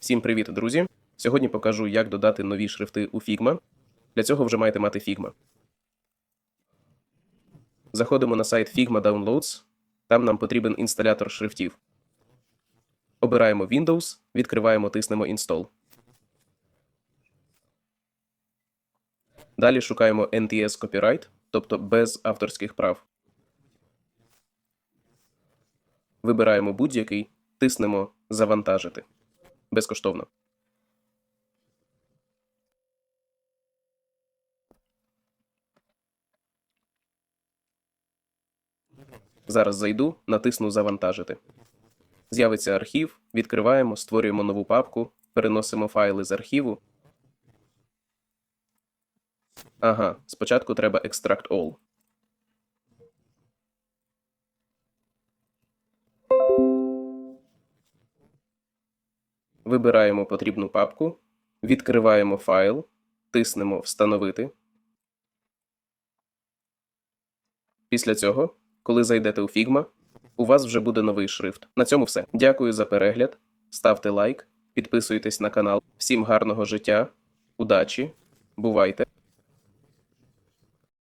Всім привіт, друзі! Сьогодні покажу, як додати нові шрифти у Figma. Для цього вже маєте мати Figma. Заходимо на сайт Figma Downloads. Там нам потрібен інсталятор шрифтів. Обираємо Windows, відкриваємо, тиснемо Install. Далі шукаємо NTS Copyright, тобто без авторських прав. Вибираємо будь-який, тиснемо Завантажити. Безкоштовно. Зараз зайду, натисну Завантажити. З'явиться архів, відкриваємо, створюємо нову папку, переносимо файли з архіву. Ага, спочатку треба Extract All. Вибираємо потрібну папку, відкриваємо файл, тиснемо Встановити. Після цього, коли зайдете у Figma, у вас вже буде новий шрифт. На цьому все. Дякую за перегляд. Ставте лайк, підписуйтесь на канал. Всім гарного життя, удачі, бувайте!